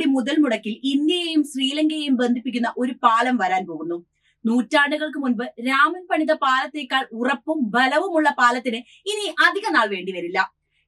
കോടി മുതൽ മുടക്കിൽ ഇന്ത്യയെയും ശ്രീലങ്കയെയും ബന്ധിപ്പിക്കുന്ന ഒരു പാലം വരാൻ പോകുന്നു. നൂറ്റാണ്ടുകൾക്ക് മുൻപ് രാമൻ പണിത പാലത്തേക്കാൾ ഉറപ്പും ബലവുമുള്ള പാലത്തിന് ഇനി അധിക നാൾ വേണ്ടിവരില്ല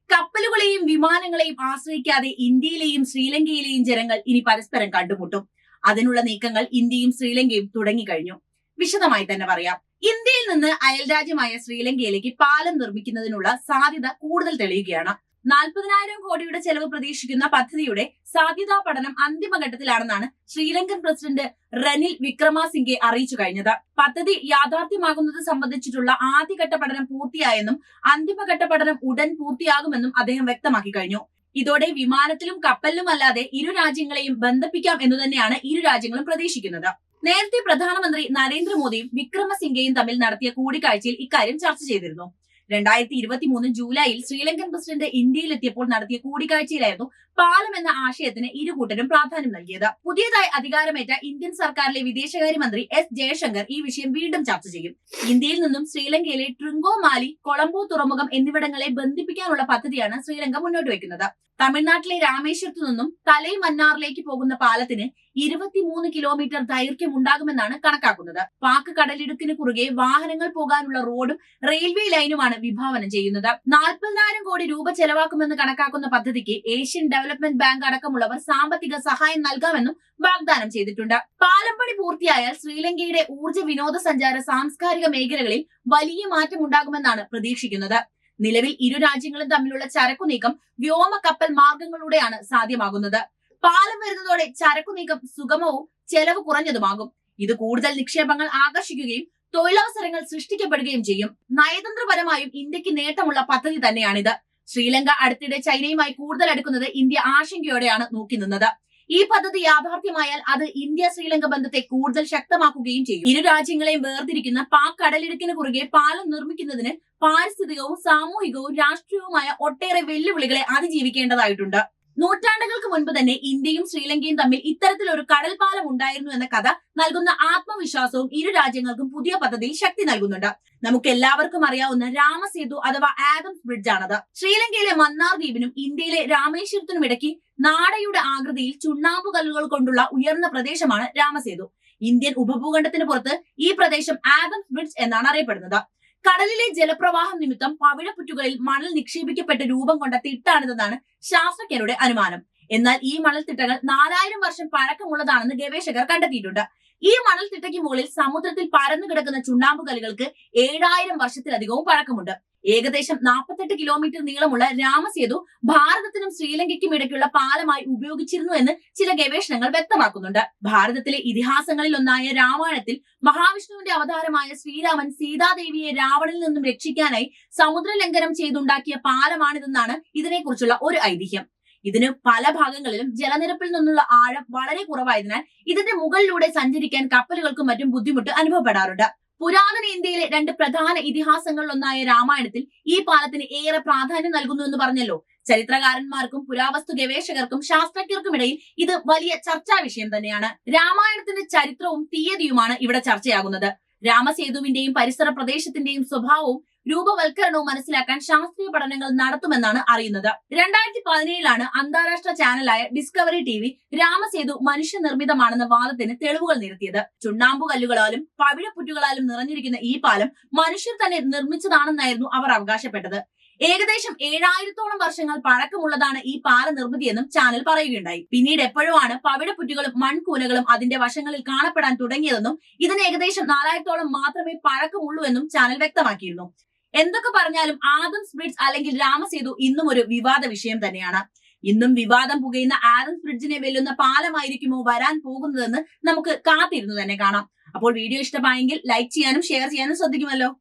കപ്പലുകളെയും വിമാനങ്ങളെയും ആശ്രയിക്കാതെ ഇന്ത്യയിലെയും ശ്രീലങ്കയിലെയും ജനങ്ങൾ ഇനി പരസ്പരം കണ്ടുമുട്ടും. അതിനുള്ള നീക്കങ്ങൾ ഇന്ത്യയും ശ്രീലങ്കയും തുടങ്ങിക്കഴിഞ്ഞു. വിശദമായി തന്നെ പറയാം. ഇന്ത്യയിൽ നിന്ന് അയൽരാജ്യമായ ശ്രീലങ്കയിലേക്ക് പാലം നിർമ്മിക്കുന്നതിനുള്ള സാധ്യത കൂടുതൽ തെളിയുകയാണ്. നാൽപ്പതിനായിരം കോടിയുടെ ചെലവ് പ്രതീക്ഷിക്കുന്ന പദ്ധതിയുടെ സാധ്യതാ പഠനം അന്തിമഘട്ടത്തിലാണെന്നാണ് ശ്രീലങ്കൻ പ്രസിഡന്റ് റനിൽ വിക്രമാസിംഗെ അറിയിച്ചു കഴിഞ്ഞത്. പദ്ധതി യാഥാർത്ഥ്യമാകുന്നത് സംബന്ധിച്ചിട്ടുള്ള ആദ്യഘട്ട പഠനം പൂർത്തിയായെന്നും അന്തിമഘട്ട പഠനം ഉടൻ പൂർത്തിയാകുമെന്നും അദ്ദേഹം വ്യക്തമാക്കി കഴിഞ്ഞു. ഇതോടെ വിമാനത്തിലും കപ്പലിലും അല്ലാതെ ഇരു രാജ്യങ്ങളെയും ബന്ധിപ്പിക്കാം എന്ന് തന്നെയാണ് ഇരു രാജ്യങ്ങളും പ്രതീക്ഷിക്കുന്നത്. നേരത്തെ പ്രധാനമന്ത്രി നരേന്ദ്രമോദിയും വിക്രമസിംഗെയും തമ്മിൽ നടത്തിയ കൂടിക്കാഴ്ചയിൽ ഇക്കാര്യം ചർച്ച ചെയ്തിരുന്നു. രണ്ടായിരത്തി ഇരുപത്തി മൂന്ന് ജൂലൈയിൽ ശ്രീലങ്കൻ പ്രസിഡന്റ് ഇന്ത്യയിലെത്തിയപ്പോൾ നടത്തിയ കൂടിക്കാഴ്ചയിലായിരുന്നു പാലം എന്ന ആശയത്തിന് ഇരുകൂട്ടരും പ്രാധാന്യം നൽകിയത്. പുതിയതായി അധികാരമേറ്റ ഇന്ത്യൻ സർക്കാരിലെ വിദേശകാര്യമന്ത്രി എസ് ജയശങ്കർ ഈ വിഷയം വീണ്ടും ചർച്ച ചെയ്യും. ഇന്ത്യയിൽ നിന്നും ശ്രീലങ്കയിലെ ട്രിങ്കോ മാലി കൊളംബോ തുറമുഖം എന്നിവിടങ്ങളെ ബന്ധിപ്പിക്കാനുള്ള പദ്ധതിയാണ് ശ്രീലങ്ക മുന്നോട്ട് വയ്ക്കുന്നത്. തമിഴ്നാട്ടിലെ രാമേശ്വരത്തു നിന്നും തലൈ മന്നാറിലേക്ക് പോകുന്ന പാലത്തിന് ഇരുപത്തിമൂന്ന് കിലോമീറ്റർ ദൈർഘ്യം ഉണ്ടാകുമെന്നാണ് കണക്കാക്കുന്നത്. പാക് കടലിടുക്കിന് കുറുകെ വാഹനങ്ങൾ പോകാനുള്ള റോഡും റെയിൽവേ ലൈനുമാണ് വിഭാവനം ചെയ്യുന്നത്. നാൽപ്പതിനായിരം കോടി രൂപ ചെലവാക്കുമെന്ന് കണക്കാക്കുന്ന പദ്ധതിക്ക് ഏഷ്യൻ ഡെവലപ്മെന്റ് ബാങ്ക് അടക്കമുള്ളവർ സാമ്പത്തിക സഹായം നൽകാമെന്നും വാഗ്ദാനം ചെയ്തിട്ടുണ്ട്. പാലംപണി പൂർത്തിയായാൽ ശ്രീലങ്കയുടെ ഊർജ വിനോദസഞ്ചാര സാംസ്കാരിക മേഖലകളിൽ വലിയ മാറ്റം ഉണ്ടാകുമെന്നാണ് പ്രതീക്ഷിക്കുന്നത്. നിലവിൽ ഇരു രാജ്യങ്ങളും തമ്മിലുള്ള ചരക്കുനീക്കം വ്യോമ കപ്പൽ മാർഗങ്ങളിലൂടെയാണ് സാധ്യമാകുന്നത്. പാലം വരുന്നതോടെ ചരക്കു നീക്കം സുഗമവും ചെലവ് കുറഞ്ഞതുമാകും. ഇത് കൂടുതൽ നിക്ഷേപങ്ങൾ ആകർഷിക്കുകയും തൊഴിലവസരങ്ങൾ സൃഷ്ടിക്കപ്പെടുകയും ചെയ്യും. നയതന്ത്രപരമായും ഇന്ത്യയ്ക്ക് നേട്ടമുള്ള പദ്ധതി തന്നെയാണിത്. ശ്രീലങ്ക അടുത്തിടെ ചൈനയുമായി കൂടുതൽ അടുക്കുന്നത് ഇന്ത്യ ആശങ്കയോടെയാണ് നോക്കി നിന്നത്. ഈ പദ്ധതി യാഥാർത്ഥ്യമായാൽ അത് ഇന്ത്യ ശ്രീലങ്ക ബന്ധത്തെ കൂടുതൽ ശക്തമാക്കുകയും ചെയ്യും. ഇരു രാജ്യങ്ങളെയും വേർതിരിക്കുന്ന പാക് കടലിടുക്കിന് കുറുകെ പാലം നിർമ്മിക്കുന്നതിന് പാരിസ്ഥിതികവും സാമൂഹികവും രാഷ്ട്രീയവുമായ ഒട്ടേറെ വെല്ലുവിളികളെ അതിജീവിക്കേണ്ടതായിട്ടുണ്ട്. നൂറ്റാണ്ടുകൾക്ക് മുൻപ് തന്നെ ഇന്ത്യയും ശ്രീലങ്കയും തമ്മിൽ ഇത്തരത്തിലൊരു കടൽ പാലം ഉണ്ടായിരുന്നു എന്ന കഥ നൽകുന്ന ആത്മവിശ്വാസവും ഇരു രാജ്യങ്ങൾക്കും പുതിയ പദ്ധതിയിൽ ശക്തി നൽകുന്നുണ്ട്. നമുക്ക് എല്ലാവർക്കും അറിയാവുന്ന രാമസേതു അഥവാ ആദംസ് ബ്രിഡ്ജ് ആണത്. ശ്രീലങ്കയിലെ മന്നാർ ദ്വീപിനും ഇന്ത്യയിലെ രാമേശ്വരത്തിനും ഇടയ്ക്ക് നാടയുടെ ആകൃതിയിൽ ചുണ്ണാമ്പു കല്ലുകൾ കൊണ്ടുള്ള ഉയർന്ന പ്രദേശമാണ് രാമസേതു. ഇന്ത്യൻ ഉപഭൂഖണ്ഡത്തിന് പുറത്ത് ഈ പ്രദേശം ആദംസ് ബ്രിഡ്ജ് എന്നാണ് അറിയപ്പെടുന്നത്. കടലിലെ ജലപ്രവാഹം നിമിത്തം പവിഴപ്പുറ്റുകളിൽ മണൽ നിക്ഷേപിക്കപ്പെട്ട രൂപം കൊണ്ട തിട്ടാണിതെന്നാണ് ശാസ്ത്രജ്ഞരുടെ അനുമാനം. എന്നാൽ ഈ മണൽത്തിട്ടകൾ നാലായിരം വർഷം പഴക്കമുള്ളതാണെന്ന് ഗവേഷകർ കണ്ടെത്തിയിട്ടുണ്ട്. ഈ മണൽത്തിട്ടയ്ക്ക് മുകളിൽ സമുദ്രത്തിൽ പരന്നു കിടക്കുന്ന ചുണ്ണാമ്പ് കല്ലുകൾക്ക് ഏഴായിരം വർഷത്തിലധികവും പഴക്കമുണ്ട്. ഏകദേശം നാൽപ്പത്തെട്ട് കിലോമീറ്റർ നീളമുള്ള രാമസേതു ഭാരതത്തിനും ശ്രീലങ്കയ്ക്കും ഇടയ്ക്കുള്ള പാലമായി ഉപയോഗിച്ചിരുന്നു എന്ന് ചില ഗവേഷണങ്ങൾ വ്യക്തമാക്കുന്നുണ്ട്. ഭാരതത്തിലെ ഇതിഹാസങ്ങളിൽ ഒന്നായ രാമായണത്തിൽ മഹാവിഷ്ണുവിന്റെ അവതാരമായ ശ്രീരാമൻ സീതാദേവിയെ രാവണിൽ നിന്നും രക്ഷിക്കാനായി സമുദ്രലംഘനം ചെയ്തുണ്ടാക്കിയ പാലമാണിതെന്നാണ് ഇതിനെക്കുറിച്ചുള്ള ഒരു ഐതിഹ്യം. ഇതിന് പല ഭാഗങ്ങളിലും ജലനിരപ്പിൽ നിന്നുള്ള ആഴം വളരെ കുറവായതിനാൽ ഇതിന്റെ മുകളിലൂടെ സഞ്ചരിക്കാൻ കപ്പലുകൾക്കും മറ്റും ബുദ്ധിമുട്ട് അനുഭവപ്പെടാറുണ്ട്. പുരാതന ഇന്ത്യയിലെ രണ്ട് പ്രധാന ഇതിഹാസങ്ങളിലൊന്നായ രാമായണത്തിൽ ഈ പാലത്തിന് ഏറെ പ്രാധാന്യം നൽകുന്നു എന്ന് പറഞ്ഞല്ലോ. ചരിത്രകാരന്മാർക്കും പുരാവസ്തു ഗവേഷകർക്കും ശാസ്ത്രജ്ഞർക്കും ഇടയിൽ ഇത് വലിയ ചർച്ചാ വിഷയം തന്നെയാണ്. രാമായണത്തിന്റെ ചരിത്രവും തീയതിയുമാണ് ഇവിടെ ചർച്ചയാകുന്നത്. രാമസേതുവിന്റെയും പരിസര പ്രദേശത്തിന്റെയും സ്വഭാവവും രൂപവൽക്കരണവും മനസ്സിലാക്കാൻ ശാസ്ത്രീയ പഠനങ്ങൾ നടത്തുമെന്നാണ് അറിയുന്നത്. രണ്ടായിരത്തി പതിനേഴിലാണ് അന്താരാഷ്ട്ര ചാനലായ ഡിസ്കവറി ടി വി രാമസേതു മനുഷ്യനിർമ്മിതമാണെന്ന വാദത്തിന് തെളിവുകൾ നിരത്തിയത്. ചുണ്ണാമ്പു കല്ലുകളാലും പവിഴപ്പുറ്റുകളാലും നിറഞ്ഞിരിക്കുന്ന ഈ പാലം മനുഷ്യർ തന്നെ നിർമ്മിച്ചതാണെന്നായിരുന്നു അവർ അവകാശപ്പെട്ടത്. ഏകദേശം ഏഴായിരത്തോളം വർഷങ്ങൾ പഴക്കമുള്ളതാണ് ഈ പാല നിർമ്മിതിയെന്നും ചാനൽ പറയുകയുണ്ടായി. പിന്നീട് എപ്പോഴോ ആണ് പവിഴപ്പുറ്റുകളും മൺകൂനകളും അതിന്റെ വശങ്ങളിൽ കാണപ്പെടാൻ തുടങ്ങിയതെന്നും ഇതിന് ഏകദേശം നാലായിരത്തോളം മാത്രമേ പഴക്കമുള്ളൂ എന്നും ചാനൽ വ്യക്തമാക്കിയിരുന്നു. എന്തൊക്കെ പറഞ്ഞാലും ആദം സ്പ്രിഡ്സ് അല്ലെങ്കിൽ രാമസേതു ഇന്നും ഒരു വിവാദ വിഷയം തന്നെയാണ്. ഇന്നും വിവാദം പുകയുന്ന ആദം സ്പ്രിഡ്ജിനെ വെല്ലുന്ന പാലമായിരിക്കുമോ വരാൻ പോകുന്നതെന്ന് നമുക്ക് കാത്തിരുന്നു തന്നെ കാണാം. അപ്പോൾ വീഡിയോ ഇഷ്ടമായെങ്കിൽ ലൈക്ക് ചെയ്യാനും ഷെയർ ചെയ്യാനും ശ്രദ്ധിക്കുമല്ലോ.